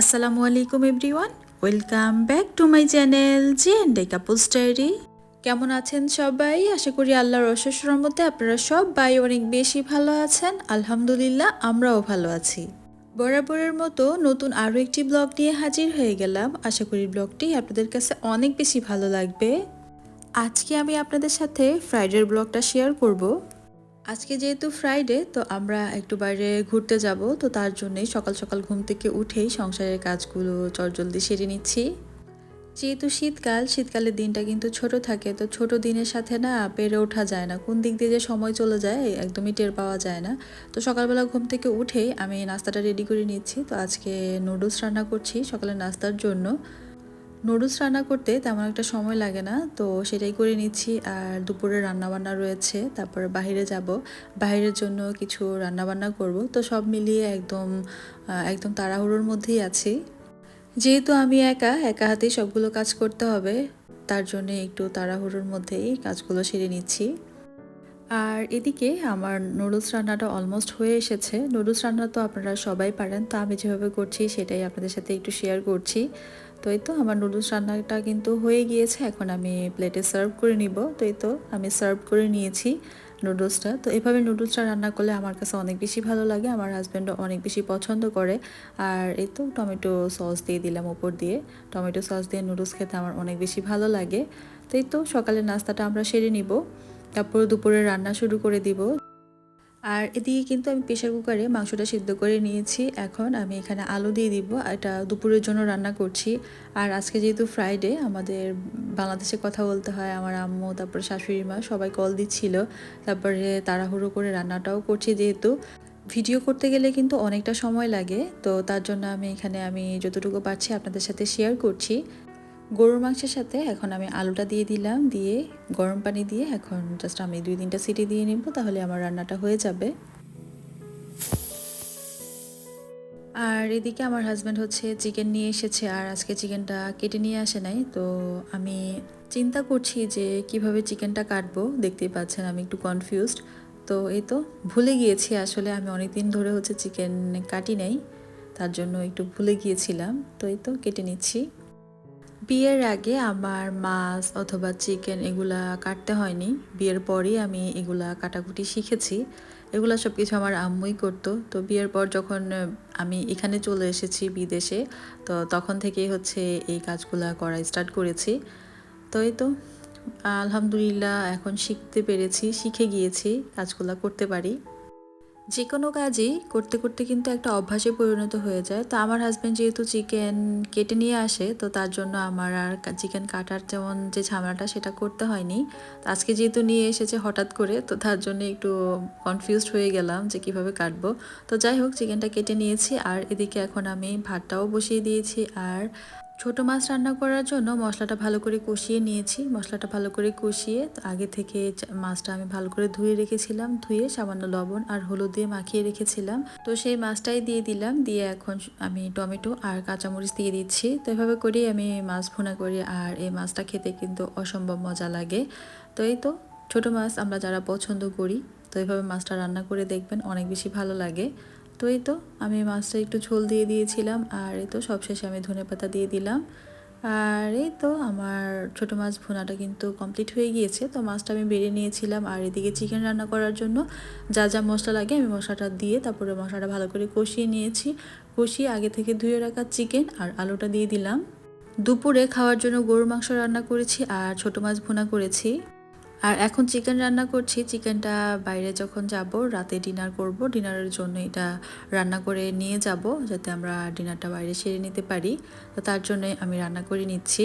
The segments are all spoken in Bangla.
আসসালামু আলাইকুম everyone. Welcome back to my channel G and D couples diary কেমন আছেন সবাই? আশা করি আল্লাহর অশেষ রহমতে আপনারা সবাই অনেক বেশি ভালো আছেন। আলহামদুলিল্লাহ, আমরাও ভালো আছি। বরাবরের মতো নতুন আরও একটি ব্লগ নিয়ে হাজির হয়ে গেলাম। আশা করি ব্লগটি আপনাদের কাছে অনেক বেশি ভালো লাগবে। আজকে আমি আপনাদের সাথে ফ্রাইডের ব্লগটা শেয়ার করব। আজকে যেহেতু ফ্রাইডে, তো আমরা একটু বাইরে ঘুরতে যাব, তো তার জন্যই সকাল সকাল ঘুম থেকে উঠেই সংসারের কাজগুলো চটজলদি সেরে নিচ্ছি। যেহেতু শীতকাল, শীতকালের দিনটা কিন্তু ছোট থাকে, তো ছোট দিনের সাথে না পেরে ওঠা যায় না। কোন দিক দিয়ে যে সময় চলে যায় একদমই টের পাওয়া যায় না। তো সকালবেলা ঘুম থেকে উঠেই আমি নাস্তাটা রেডি করে নিচ্ছি। তো আজকে নুডলস রান্না করছি সকালে নাস্তার জন্য। নুডলস রান্না করতে তেমন একটা সময় লাগে না, তো সেটাই করে নিচ্ছি। আর দুপুরে রান্নাবান্না রয়েছে, তারপরে বাইরে যাব। বাইরের জন্য কিছু রান্নাবান্না করব। তো সব মিলিয়ে একদম একদম তাড়াহুড়োর মধ্যেই আছি। যেহেতু আমি একা একা হাতেই সবগুলো কাজ করতে হবে, তার জন্য একটু তাড়াহুড়োর মধ্যেই কাজগুলো সেরে নিচ্ছি। আর এদিকে আমার নুডলস রান্নাটা অলমোস্ট হয়ে এসেছে। নুডলস রান্না তো আপনারা সবাই পারেন, তো আমি যেভাবে করছি সেটাই আপনাদের সাথে একটু শেয়ার করছি। তো এই তো আমার নুডলস রান্নাটা কিন্তু হয়ে গিয়েছে, এখন আমি প্লেটে সার্ভ করে নিব। তো এই তো আমি সার্ভ করে নিয়েছি। নুডলসটা তো এভাবে নুডলসটা রান্না করলে আমার কাছে অনেক বেশি ভালো লাগে, আমার হাজব্যান্ডও অনেক বেশি পছন্দ করে। আর এই তো টমেটো সস দিয়ে দিলাম উপর দিয়ে। টমেটো সস দিয়ে নুডলস খেতে আমার অনেক বেশি ভালো লাগে। তো এই তো সকালের নাস্তাটা আমরা সেরে নিব। তারপর দুপুরে রান্না শুরু করে দিব। আর এদিকে কিন্তু আমি প্রেশার কুকারে মাংসটা সিদ্ধ করে নিয়েছি। এখন আমি এখানে আলু দিয়ে দিব। এটা দুপুরের জন্য রান্না করছি। আর আজকে যেহেতু ফ্রাইডে আমাদের বাংলাদেশে কথা বলতে হয়। আমার আম্মু, তারপরে শাশুড়ি মা সবাই কল দিচ্ছিল। তারপরে তাড়াহুড়ো করে রান্নাটাও করছি যেহেতু। ভিডিও করতে গেলে কিন্তু অনেকটা সময় লাগে। তো তার জন্য আমি এখানে আমি যতটুকু পারছি আপনাদের সাথে শেয়ার করছি। গরুর মাংসের সাথে এখন আমি আলুটা দিয়ে দিলাম, দিয়ে গরম পানি দিয়ে এখন জাস্ট আমি দুই তিনটা সিটি দিয়ে নিব, তাহলে আমার রান্নাটা হয়ে যাবে। আর এদিকে আমার হাজব্যান্ড হচ্ছে চিকেন নিয়ে এসেছে, আর আজকে চিকেনটা কেটে নিয়ে আসে নাই, তো আমি চিন্তা করছি যে কীভাবে চিকেনটা কাটবো, দেখতেই পাচ্ছেন আমি একটু কনফিউজড তো এই তো ভুলে গিয়েছি, আসলে আমি অনেক দিন ধরে হচ্ছে চিকেন কাটি নাই, তার জন্য একটু ভুলে গিয়েছিলাম, তো এই তো কেটে নিচ্ছি। বিয়ের আগে আমার মাছ অথবা চিকেন এগুলা কাটতে হয়নি। বিয়ের পরেই আমি এগুলা কাটাকুটি শিখেছি। এগুলা সব কিছু আমার আম্মুই করতো। তো বিয়ের পর যখন আমি এখানে চলে এসেছি বিদেশে, তো তখন থেকেই হচ্ছে এই কাজগুলা করা স্টার্ট করেছি। তো এই তো, আলহামদুলিল্লাহ এখন শিখতে পেরেছি, শিখে গিয়েছি কাজগুলা করতে পারি। যে কোনো কাজই করতে করতে কিন্তু একটা অভ্যাসে পরিণত হয়ে যায়। তো আমার হাজব্যান্ড যেহেতু চিকেন কেটে নিয়ে আসে, তো তার জন্য আমার আর চিকেন কাটার যেমন যে ঝামেলাটা সেটা করতে হয়নি। আজকে যেহেতু নিয়ে এসেছে হঠাৎ করে, তো তার জন্য একটু কনফিউজড হয়ে গেলাম যে কীভাবে কাটবো। তো যাই হোক চিকেনটা কেটে নিয়েছি, আর এদিকে এখন আমি ভাতটাও বসিয়ে দিয়েছি, আর ছোট মাছ রান্না করার জন্য মশলাটা ভালো করে কষিয়ে নিয়েছি। মশলাটা ভালো করে কষিয়ে আগে থেকে মাছটা আমি ভালো করে ধুয়ে রেখেছিলাম। ধুয়ে সামান্য লবণ আর হলুদ দিয়ে মাখিয়ে রেখেছিলাম। তো সেই মাছটাই দিয়ে দিলাম। দিয়ে এখন আমি টমেটো আর কাঁচামরিচ দিয়ে দিচ্ছি। তো এভাবে করেই আমি মাছ ভুনা করি আর এই মাছটা খেতে কিন্তু অসম্ভব মজা লাগে। তো এই তো, ছোট মাছ আমরা যারা পছন্দ করি, তো এভাবে মাছটা রান্না করে দেখবেন অনেক বেশি ভালো লাগে। তো এই তো, আমি মাছটা একটু ঝোল দিয়ে দিয়েছিলাম, আর এই তো সবশেষে আমি ধনে পাতা দিয়ে দিলাম। আর এই তো আমার ছোট মাছ ভুনাটা কিন্তু কমপ্লিট হয়ে গিয়েছে, তো মাছটা আমি বেড়ে নিয়েছিলাম। আর এদিকে চিকেন রান্না করার জন্য যা যা মশলা লাগে আমি মশলাটা দিয়ে তারপরে মশলাটা ভালো করে কষিয়ে নিয়েছি। কষিয়ে আগে থেকে ধুয়ে রাখা চিকেন আর আলুটা দিয়ে দিলাম। দুপুরে খাওয়ার জন্য গরুর মাংস রান্না করেছি আর ছোট মাছ ভুনা করেছি। আর এখন চিকেন রান্না করছি। চিকেনটা বাইরে যখন যাব, রাতে ডিনার করব। ডিনারের জন্য এটা রান্না করে নিয়ে যাব যাতে আমরা ডিনারটা বাইরে সেরে নিতে পারি। তো তার জন্য আমি রান্না করে নিচ্ছি।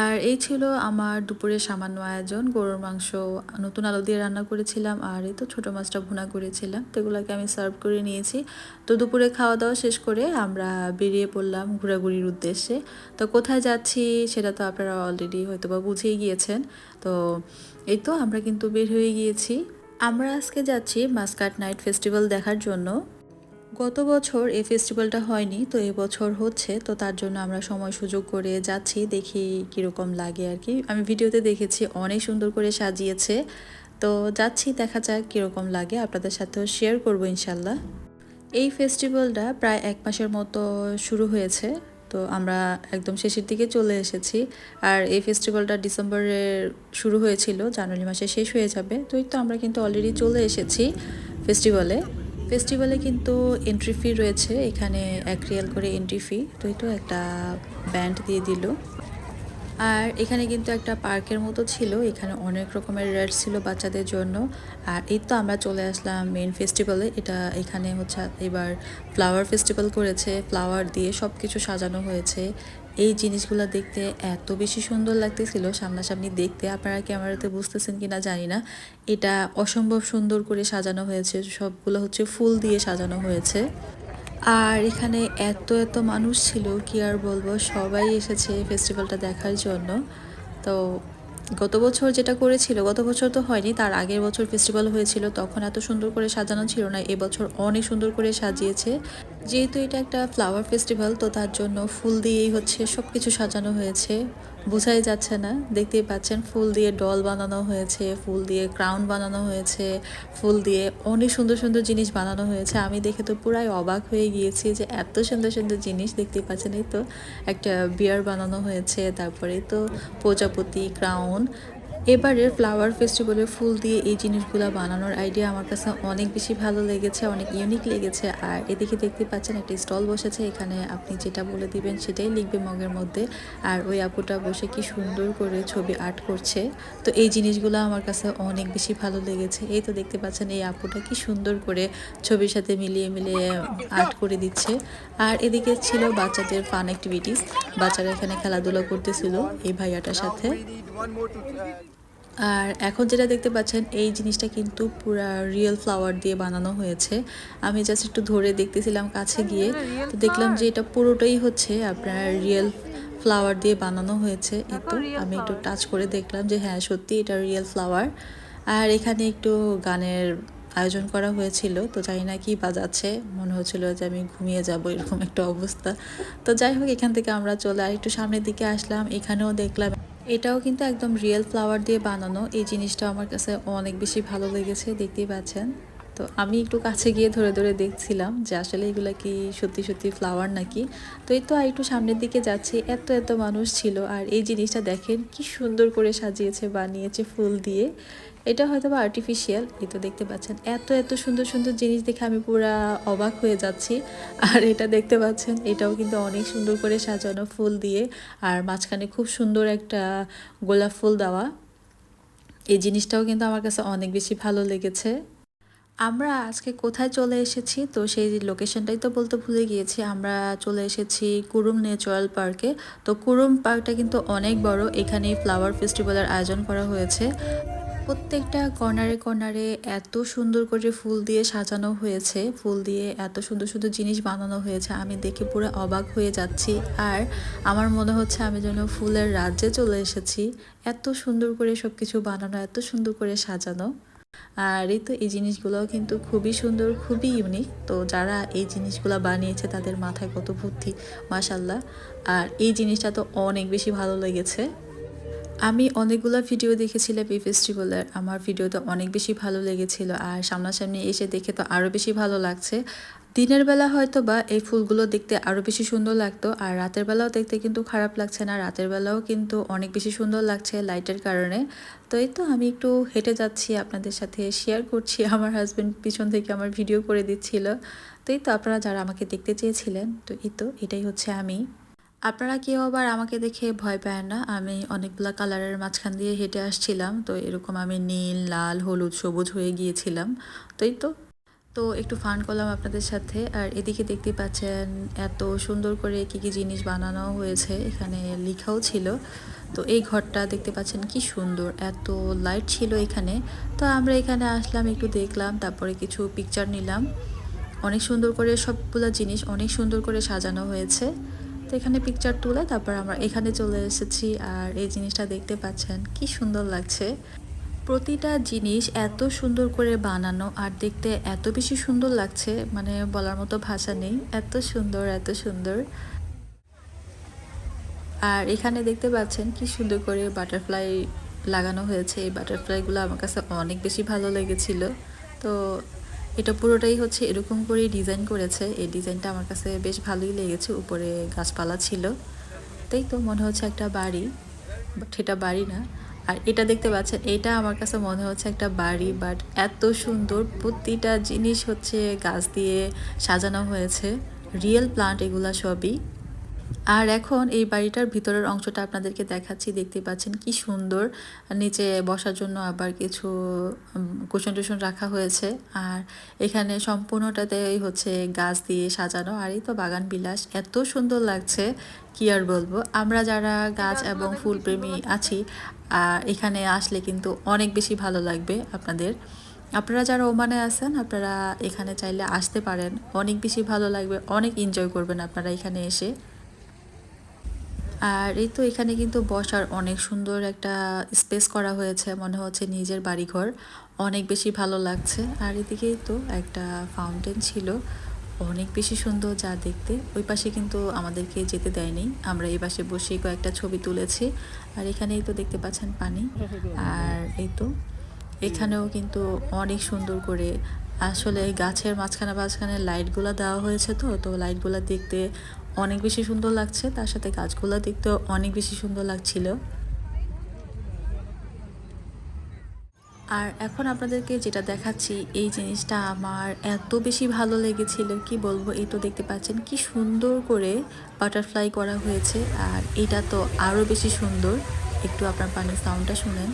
আর এই ছিল আমার দুপুরে সামান্য আয়োজন, গরুর মাংস নতুন আলু দিয়ে রান্না করেছিলাম আর এই তো ছোটো মাছটা ভুনা করেছিলাম, তো এগুলোকে আমি সার্ভ করে নিয়েছি। তো দুপুরে খাওয়া দাওয়া শেষ করে আমরা বেরিয়ে পড়লাম ঘোরাঘুরির উদ্দেশ্যে। তো কোথায় যাচ্ছি সেটা তো আপনারা অলরেডি হয়তো বা বুঝেই গিয়েছেন। তো এই তো আমরা কিন্তু বের হয়ে গিয়েছি। আমরা আজকে যাচ্ছি মাস্কাট নাইট ফেস্টিভ্যাল দেখার জন্য। গত বছর এই ফেস্টিভ্যালটা হয়নি, তো এবছর হচ্ছে, তো তার জন্য আমরা সময় সুযোগ করে যাচ্ছি, দেখি কীরকম লাগে আর কি। আমি ভিডিওতে দেখেছি, অনেক সুন্দর করে সাজিয়েছে, তো যাচ্ছি, দেখা যাক কীরকম লাগে, আপনাদের সাথেও শেয়ার করব ইনশাল্লাহ। এই ফেস্টিভ্যালটা প্রায় এক মাসের মতো শুরু হয়েছে, তো আমরা একদম শেষের দিকে চলে এসেছি, আর এই ফেস্টিভ্যালটা ডিসেম্বরের শুরু হয়েছিল, জানুয়ারি মাসে শেষ হয়ে যাবে, তো এই তো আমরা কিন্তু অলরেডি চলে এসেছি ফেস্টিভ্যালে ফেস্টিভ্যালে কিন্তু এন্ট্রি ফি রয়েছে, এখানে এক রিয়াল করে এন্ট্রি ফি তো তো একটা ব্যান্ড দিয়ে দিল। আর এখানে কিন্তু একটা পার্কের মতো ছিল, এখানে অনেক রকমের রাইডস ছিল বাচ্চাদের জন্য। আর এই তো আমরা চলে আসলাম মেন ফেস্টিভ্যালে এটা এখানে হচ্ছে এবার ফ্লাওয়ার ফেস্টিভ্যাল করেছে ফ্লাওয়ার দিয়ে সব কিছু সাজানো হয়েছে। এই জিনিসগুলো দেখতে এত বেশি সুন্দর লাগতেছিল, সামনাসামনি দেখতে আপনারা ক্যামেরাতে বুঝতেছেন কি না জানি না। এটা অসম্ভব সুন্দর করে সাজানো হয়েছে, সবগুলো হচ্ছে ফুল দিয়ে সাজানো হয়েছে। আর এখানে এত এত মানুষ ছিল, কি আর বলব, সবাই এসেছে ফেস্টিভ্যালটা দেখার জন্য। তো গত বছর যেটা করেছিল, গত বছর তো হয়নি, তার আগের বছর ফেস্টিভ্যাল হয়েছিল, তখন এত সুন্দর করে সাজানো ছিল না, এবছর অনেক সুন্দর করে সাজিয়েছে। যেহেতু এটা একটা ফ্লাওয়ার ফেস্টিভ্যাল তো তার জন্য ফুল দিয়েই হচ্ছে সব কিছু সাজানো হয়েছে। বোঝাই যাচ্ছে না, দেখতেই পাচ্ছেন, ফুল দিয়ে ডল বানানো হয়েছে, ফুল দিয়ে ক্রাউন বানানো হয়েছে, ফুল দিয়ে অনেক সুন্দর সুন্দর জিনিস বানানো হয়েছে। আমি দেখে তো পুরাই অবাক হয়ে গিয়েছি যে এত সুন্দর সুন্দর জিনিস দেখতেই পাচ্ছেন, এই তো একটা বিয়ার বানানো হয়েছে, তারপরে তো প্রজাপতি ক্রাউন এবারের ফ্লাওয়ার ফেস্টিভ্যালের ফুল দিয়ে এই জিনিসগুলো বানানোর আইডিয়া আমার কাছে অনেক বেশি ভালো লেগেছে, অনেক ইউনিক লেগেছে। আর এদিকে দেখতে পাচ্ছেন, একটা স্টল বসেছে, এখানে আপনি যেটা বলে দিবেন সেটাই লিখবে মগের মধ্যে। আর ওই আপুটা বসে কি সুন্দর করে ছবি আর্ট করছে। তো এই জিনিসগুলো আমার কাছে অনেক বেশি ভালো লেগেছে। এই তো দেখতে পাচ্ছেন, এই আপুটা কি সুন্দর করে ছবির সাথে মিলিয়ে মিলিয়ে আর্ট করে দিচ্ছে। আর এদিকে ছিল বাচ্চাদের ফান অ্যাক্টিভিটিস বাচ্চারা এখানে খেলাধুলা করতেছিল এই ভাইয়াটার সাথে। আর এখন যেটা দেখতে পাচ্ছেন এই জিনিসটা কিন্তু পুরা রিয়েল ফ্লাওয়ার দিয়ে বানানো হয়েছে। আমি জাস্ট একটু ধরে দেখতেছিলাম কাছে গিয়ে। তো দেখলাম যে এটা পুরোটাই হচ্ছে আপনার রিয়েল ফ্লাওয়ার দিয়ে বানানো হয়েছে। এই তো আমি একটু টাচ করে দেখলাম যে হ্যাঁ সত্যি এটা রিয়েল ফ্লাওয়ার আর এখানে একটু গানের আয়োজন করা হয়েছিল। তো জানি না কি বাজাচ্ছে। মনে হচ্ছিল যে আমি ঘুমিয়ে যাব এরকম একটা অবস্থা। তো যাই হোক এখান থেকে আমরা চলে আর একটু সামনের দিকে আসলাম। এখানেও দেখলাম এটাও কিন্তু একদম রিয়েল ফ্লাওয়ার দিয়ে বানানো। এই জিনিসটা আমার কাছে অনেক বেশি ভালো লেগেছে, দেখতেই পাচ্ছেন। তো আমি একটু কাছে গিয়ে ধরে ধরে দেখছিলাম যে আসলে এগুলো কি সত্যি সত্যি ফ্লাওয়ার নাকি? তো এই তো আর একটু সামনের দিকে যাচ্ছি, এত এত মানুষ ছিল আর এই জিনিসটা দেখেন কি সুন্দর করে সাজিয়েছে, বানিয়েছে ফুল দিয়ে। এটা হয়তো বা আর্টিফিশিয়াল এই তো দেখতে পাচ্ছেন। এত এত সুন্দর সুন্দর জিনিস দেখে আমি পুরা অবাক হয়ে যাচ্ছি। আর এটা দেখতে পাচ্ছেন, এটাও কিন্তু অনেক সুন্দর করে সাজানো ফুল দিয়ে আর মাঝখানে খুব সুন্দর একটা গোলাপ ফুল দেওয়া। এই জিনিসটাও কিন্তু আমার কাছে অনেক বেশি ভালো লেগেছে। আমরা আজকে কোথায় চলে এসেছি? তো সেই লোকেশনটাই তো বলতে ভুলে গিয়েছি। আমরা চলে এসেছি কুরুম ন্যাচারাল পার্কে। তো কুরুম পার্কটা কিন্তু অনেক বড়। এখানে ফ্লাওয়ার ফেস্টিভ্যালের আয়োজন করা হয়েছে। প্রত্যেকটা কর্নারে কর্নারে এত সুন্দর করে ফুল দিয়ে সাজানো হয়েছে। ফুল দিয়ে এত সুন্দর সুন্দর জিনিস বানানো হয়েছে। আমি দেখে পুরো অবাক হয়ে যাচ্ছি। আর আমার মনে হচ্ছে আমি যেন ফুলের রাজ্যে চলে এসেছি। এত সুন্দর করে সব কিছু বানানো, এত সুন্দর করে সাজানো। আর এই তো এই জিনিসগুলোও কিন্তু খুবই সুন্দর, খুবই ইউনিক তো যারা এই জিনিসগুলো বানিয়েছে, তাদের মাথায় কত বুদ্ধি মাসাল্লাহ আর এই জিনিসটা তো অনেক বেশি ভালো লেগেছে। আমি অনেকগুলো ভিডিও দেখেছিলাম এই ফেস্টিভ্যালের আমার ভিডিওতে অনেক বেশি ভালো লেগেছিল আর সামনাসামনি এসে দেখে তো আরও বেশি ভালো লাগছে। দিনের বেলা হয়তো বা এই ফুলগুলো দেখতে আরও বেশি সুন্দর লাগতো আর রাতের বেলাও দেখতে কিন্তু খারাপ লাগছে না। রাতের বেলাও কিন্তু অনেক বেশি সুন্দর লাগছে লাইটের কারণে। তো এই তো আমি একটু হেঁটে যাচ্ছি, আপনাদের সাথে শেয়ার করছি। আমার হাজব্যান্ড পিছন থেকে আমার ভিডিও করে দিচ্ছিল। তো এই তো আপনারা যারা আমাকে দেখতে চেয়েছিলেন, তো এই তো এটাই হচ্ছে আমি। আপনারা কেউ আবার আমাকে দেখে ভয় পায় না। আমি অনেকগুলো কালারের মাঝখান দিয়ে হেঁটে আসছিলাম। তো এরকম আমি নীল, লাল, হলুদ, সবুজ হয়ে গিয়েছিলাম। তো এই তো? তো একটু ফান করলাম আপনাদের সাথে। আর এদিকে দেখতে পাচ্ছেন, এত সুন্দর করে কি কি জিনিস বানানো হয়েছে। এখানে লেখাও ছিল। তো এই ঘরটা দেখতে পাচ্ছেন কি সুন্দর। এত লাইট ছিল এখানে। তো আমরা এখানে আসলাম, একটু দেখলাম, তারপরে কিছু পিকচার নিলাম। অনেক সুন্দর করে সবগুলো জিনিস অনেক সুন্দর করে সাজানো হয়েছে। তো এখানে পিকচার তুলে তারপর আমরা এখানে চলে এসেছি আর এই জিনিসটা দেখতে পাচ্ছেন, কি সুন্দর লাগছে। প্রতিটা জিনিস এত সুন্দর করে বানানো আর দেখতে এত বেশি সুন্দর লাগছে মানে বলার মতো ভাষা নেই, এত সুন্দর এত সুন্দর। আর এখানে দেখতে পাচ্ছেন কি সুন্দর করে বাটারফ্লাই লাগানো হয়েছে, এই বাটারফ্লাইগুলো আমার কাছে অনেক বেশি ভালো লেগেছিল। তো এটা পুরোটাই হচ্ছে এরকম করে ডিজাইন করেছে। এই ডিজাইনটা আমার কাছে বেশ ভালোই লেগেছে। উপরে গাছপালা ছিল। তাই তো মনে হচ্ছে একটা বাড়ি। বাট এটা বাড়ি না। আর এটা দেখতে পাচ্ছেন, এটা আমার কাছে মনে হচ্ছে একটা বাড়ি। বাট এত সুন্দর প্রতিটা জিনিস হচ্ছে গাছ দিয়ে সাজানো হয়েছে। রিয়েল প্লান্ট এগুলা সবই। আর এখন এই বাড়িটার ভিতরের অংশটা আপনাদেরকে দেখাচ্ছি দেখতে পাচ্ছেন কি সুন্দর। নিচে বসার জন্য আবার কিছু কুশন টুশন রাখা হয়েছে। আর এখানে সম্পূর্ণটাতেই হচ্ছে গাছ দিয়ে সাজানো। আর এই তো বাগান বিলাস এত সুন্দর লাগছে কি আর বলব? আমরা যারা গাছ এবং ফুলপ্রেমী আছি আর এখানে আসলে কিন্তু অনেক বেশি ভালো লাগবে আপনাদের। আপনারা যারা ওমানে আছেন আপনারা এখানে চাইলে আসতে পারেন। অনেক বেশি ভালো লাগবে অনেক এনজয় করবেন আপনারা এখানে এসে। আর এই তো এখানে কিন্তু বসার অনেক সুন্দর একটা স্পেস করা হয়েছে মনে হচ্ছে নিজের বাড়িঘর। অনেক বেশি ভালো লাগছে। আর এদিকেই তো একটা ফাউন্টেন ছিল অনেক বেশি সুন্দর যা দেখতে। ওই পাশে কিন্তু আমাদেরকে যেতে দেয়নি। আমরা এই পাশে বসে কয়েকটা ছবি তুলেছি। আর এখানেই তো দেখতে পাচ্ছেন পানি। আর এই তো এখানেও কিন্তু অনেক সুন্দর করে আসলে গাছের মাঝখানে মাঝখানে লাইটগুলো দেওয়া হয়েছে তো তো লাইটগুলো দেখতে অনেক বেশি সুন্দর লাগছে, তার সাথে গাছগুলো দেখতেও অনেক বেশি সুন্দর লাগছিল। আর এখন আপনাদেরকে যেটা দেখাচ্ছি, এই জিনিসটা আমার এত বেশি ভালো লেগেছিল, কি বলব, এই তো দেখতে পাচ্ছেন কি সুন্দর করে বাটারফ্লাই করা হয়েছে, আর এটা তো আরও বেশি সুন্দর। একটু আপনার পানির সাউন্ডটা শুনেন।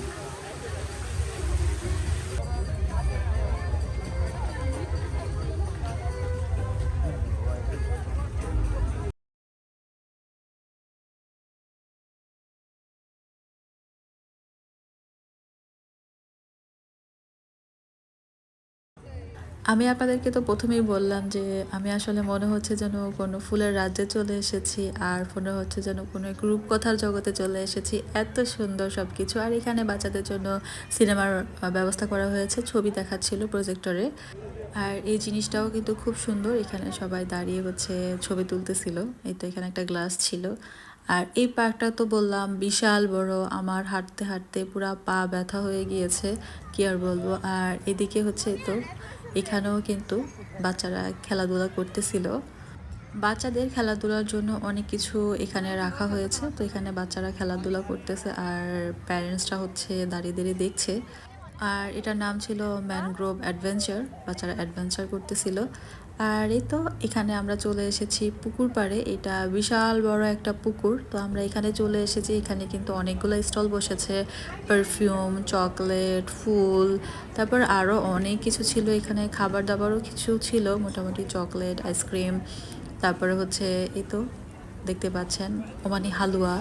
আমি আপনাদেরকে তো প্রথমেই বললাম যে আমি আসলে মনে হচ্ছে যেন কোনো ফুলের রাজ্যে চলে এসেছি আর মনে হচ্ছে যেন কোনো এক রূপকথার জগতে চলে এসেছি। এত সুন্দর সব কিছু আর এখানে বাচ্চাদের জন্য সিনেমার ব্যবস্থা করা হয়েছে, ছবি দেখাচ্ছিল প্রজেক্টরে আর এই জিনিসটাও কিন্তু খুব সুন্দর। এখানে সবাই দাঁড়িয়ে হচ্ছে ছবি তুলতেছিল। এই তো এখানে একটা গ্লাস ছিল। আর এই পার্কটা তো বললাম বিশাল বড়। আমার হাঁটতে হাঁটতে পুরা পা ব্যথা হয়ে গিয়েছে, কি আর বলব? আর এদিকে হচ্ছে তো এখানেও কিন্তু বাচ্চারা খেলাধুলা করতেছিল। বাচ্চাদের খেলাধুলার জন্য অনেক কিছু এখানে রাখা হয়েছে। তো এখানে বাচ্চারা খেলাধুলা করতেছে আর প্যারেন্টসরা হচ্ছে দাঁড়িয়ে দাঁড়িয়ে দেখছে। আর এটার নাম ছিল ম্যানগ্রোভ অ্যাডভেঞ্চার বাচ্চারা অ্যাডভেঞ্চার করতেছিল। আর এই তো এখানে আমরা চলে এসেছি পুকুর পাড়ে। এটা বিশাল বড় একটা পুকুর। তো আমরা এখানে চলে এসেছি। এখানে কিন্তু অনেকগুলো স্টল বসেছে। পারফিউম, চকলেট, ফুল, তারপর আরও অনেক কিছু ছিল এখানে। খাবার দাবারও কিছু ছিল, মোটামুটি চকলেট, আইসক্রিম। তারপরে হচ্ছে এই তো দেখতে পাচ্ছেন, ওমানি হালুয়া।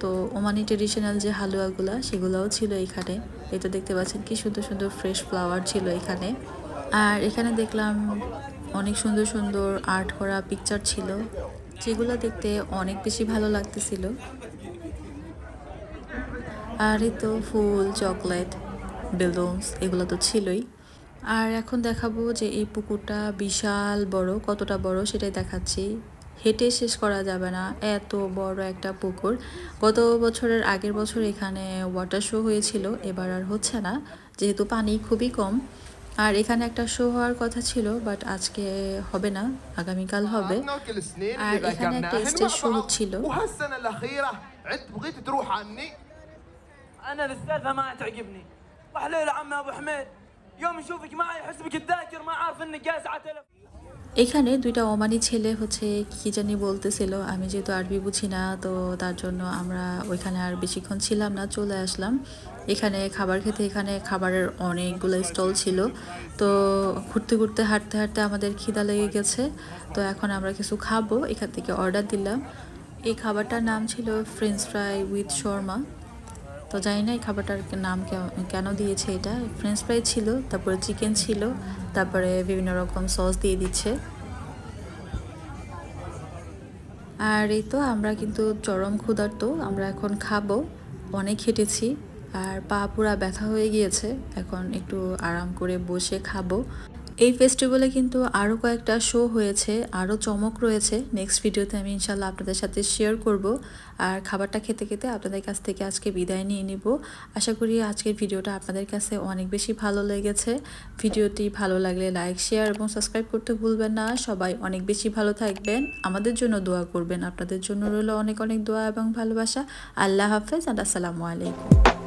তো ওমানি ট্রেডিশনাল যে হালুয়াগুলো, সেগুলোও ছিল এখানে। এই তো দেখতে পাচ্ছেন কি সুন্দর সুন্দর ফ্রেশ ফ্লাওয়ার ছিল এখানে। আর এখানে দেখলাম অনেক সুন্দর সুন্দর আর্ট করা পিকচার ছিল, যেগুলো দেখতে অনেক বেশি ভালো লাগতেছিল। আর এই তো ফুল চকলেট বেলুনস এগুলো তো ছিলই। আর এখন দেখাবো যে এই পুকুরটা বিশাল বড়, কতটা বড় সেটাই দেখাচ্ছি। হেঁটে শেষ করা যাবে না, এত বড় একটা পুকুর। গত বছরের আগের বছর এখানে ওয়াটার শো হয়েছিল, এবার আর হচ্ছে না, যেহেতু পানি খুবই কম। আর এখানে একটা শো হওয়ার কথা ছিল বাট আজকে হবে না আগামীকাল হবে كل سنين আর اللي এখানে একটা ذكرناهن স্টেজ مع শো بعض. হচ্ছিল وهالسنه الاخيره عدت بغيت تروح عني انا السالفه ما تعجبني وحليل عم ابو حميد يوم نشوفك معي حسبك الذاكر ما عارف انك جالس على تلف এখানে দুইটা ওমানি ছেলে হচ্ছে কি জানি বলতেছিল আমি যেহেতু আরবি বুঝি না তো তার জন্য আমরা ওইখানে আর বেশিক্ষণ ছিলাম না চলে আসলাম এখানে খাবার খেতে এখানে খাবারের অনেকগুলো স্টল ছিল। তো ঘুরতে ঘুরতে, হাঁটতে হাঁটতে আমাদের খিদা লেগে গেছে। তো এখন আমরা কিছু খাব। এখান থেকে অর্ডার দিলাম। এই খাবারটার নাম ছিল ফ্রেঞ্চ ফ্রাই উইথ শর্মা তো জানি না এই খাবারটার নাম কেন দিয়েছে এটা। ফ্রেঞ্চ ফ্রাই ছিল, তারপরে চিকেন ছিল, তারপরে বিভিন্ন রকম সস দিয়ে দিচ্ছে। আর এই তো আমরা কিন্তু চরম ক্ষুধার্ত। আমরা এখন খাব। অনেক হেঁটেছি। আর পা পুরা ব্যথা হয়ে গিয়েছে। এখন একটু আরাম করে বসে খাব। এই ফেস্টিভ্যালে কিন্তু আরও কয়েকটা শো হয়েছে আরও চমক রয়েছে। নেক্সট ভিডিওতে আমি ইনশাল্লাহ আপনাদের সাথে শেয়ার করব। আর খাবারটা খেতে খেতে আপনাদের কাছ থেকে আজকে বিদায় নিয়ে নিব। আশা করি আজকের ভিডিওটা আপনাদের কাছে অনেক বেশি ভালো লেগেছে। ভিডিওটি ভালো লাগলে লাইক শেয়ার এবং সাবস্ক্রাইব করতে ভুলবেন না। সবাই অনেক বেশি ভালো থাকবেন। আমাদের জন্য দোয়া করবেন। আপনাদের জন্য রইল অনেক অনেক দোয়া এবং ভালোবাসা। আল্লাহ হাফেজ আর আসসালামু আলাইকুম।